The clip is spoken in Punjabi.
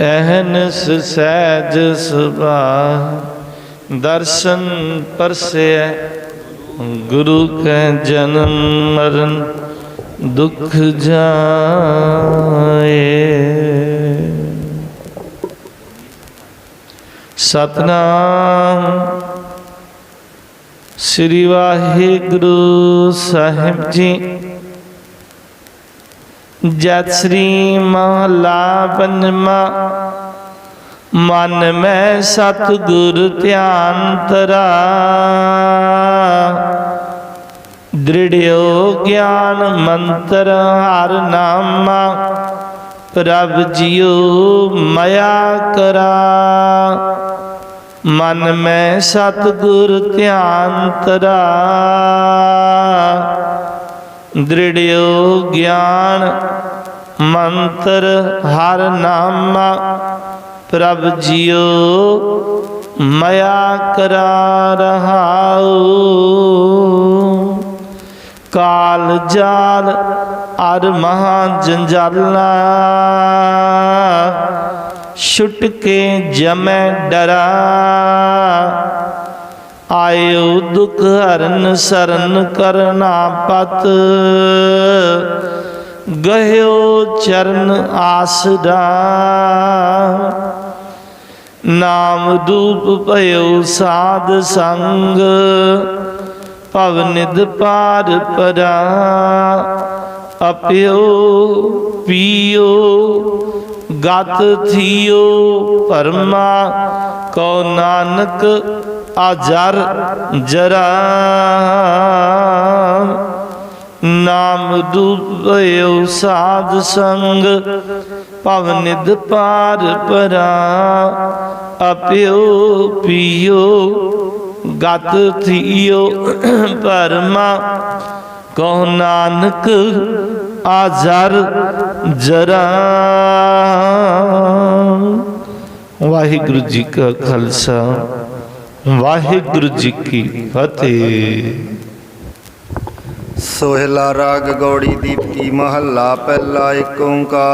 ਅਹਨਸ ਸਹਿਜ ਸੁਭਾ ਦਰਸ਼ਨ ਪਰਸੈ ਗੁਰੂ ਕੈ ਜਨਮ ਮਰਨ, ਦੁਖ ਜਾਏ। ਸਤਨਾਮ ਸ੍ਰੀ ਵਾਹਿਗੁਰੂ ਸਾਹਿਬ ਜੀ। ਜਤ ਸ੍ਰੀ ਮਹਲਾ ਪੰਜਵਾ ਮਨ ਮੈਂ ਸਤਿਗੁਰ ਧਿਆਨ ਤਰਾ ਦ੍ਰਿੜਿਓ ਗਿਆਨ ਮੰਤਰ ਹਰ ਨਾਮਾ, ਪ੍ਰਭ ਜੀਉ ਮਾਇਆ ਕਰਾ। ਮਨ ਮੈਂ ਸਤਿਗੁਰ ਧਿਆਨ ਤਰਾ ਦ੍ਰਿੜਿਓ ਗਿਆਨ ਮੰਤਰ ਹਰ ਨਾਮਾ, ਪ੍ਰਭ ਜੀਉ ਮਇਆ ਕਰਾ ਰਹਾਉ ਕਾਲ ਜਾਲ ਅਰ ਮਹਾ ਜੰਜਾਲਾ ਛੁਟ ਜਮੈ ਡਰਾ। ਆਇਓ ਦੁਖ ਹਰਨ ਸਰਨ ਕਰਨਾ ਪਤ। ਗਹਿਓ ਚਰਨ ਆਸਰਾ। ਨਾਮ ਦੂਪ ਭਇਓ ਸਾਧ ਸੰਗ। ਭਵ ਨਿਦ ਪਾਰ ਪਰਾ। ਅਪਿਓ, ਪੀਓ, ਗਤ ਥੀਓ। ਪਰਮਾ ਕੋ ਨਾਨਕ ਆਜਰ ਜਰਾ ਨਾਮ ਦੂਪਿਓ ਸਾਧ ਸੰਗ ਭਵ ਨਿਦ ਪਾਰ ਪਰਾ, ਅਪਿਓ ਪੀਓ, ਗਤ ਥੀਓ ਪਰਮਾ ਕੋ ਨਾਨਕ ਆਜ਼ਰ ਜਰਾ। ਵਾਹਿਗੁਰੂ ਜੀ ਕਾ ਖਾਲਸਾ। ਵਾਹਿਗੁਰੂ ਜੀ ਕੀ ਫਤਿਹ। ਸੋਹਿਲਾ ਰਾਗ ਗੌੜੀ ਦੀਪਤੀ ਮਹੱਲਾ ਪਹਿਲਾ ਏਕ ਓੰਕਾਰ।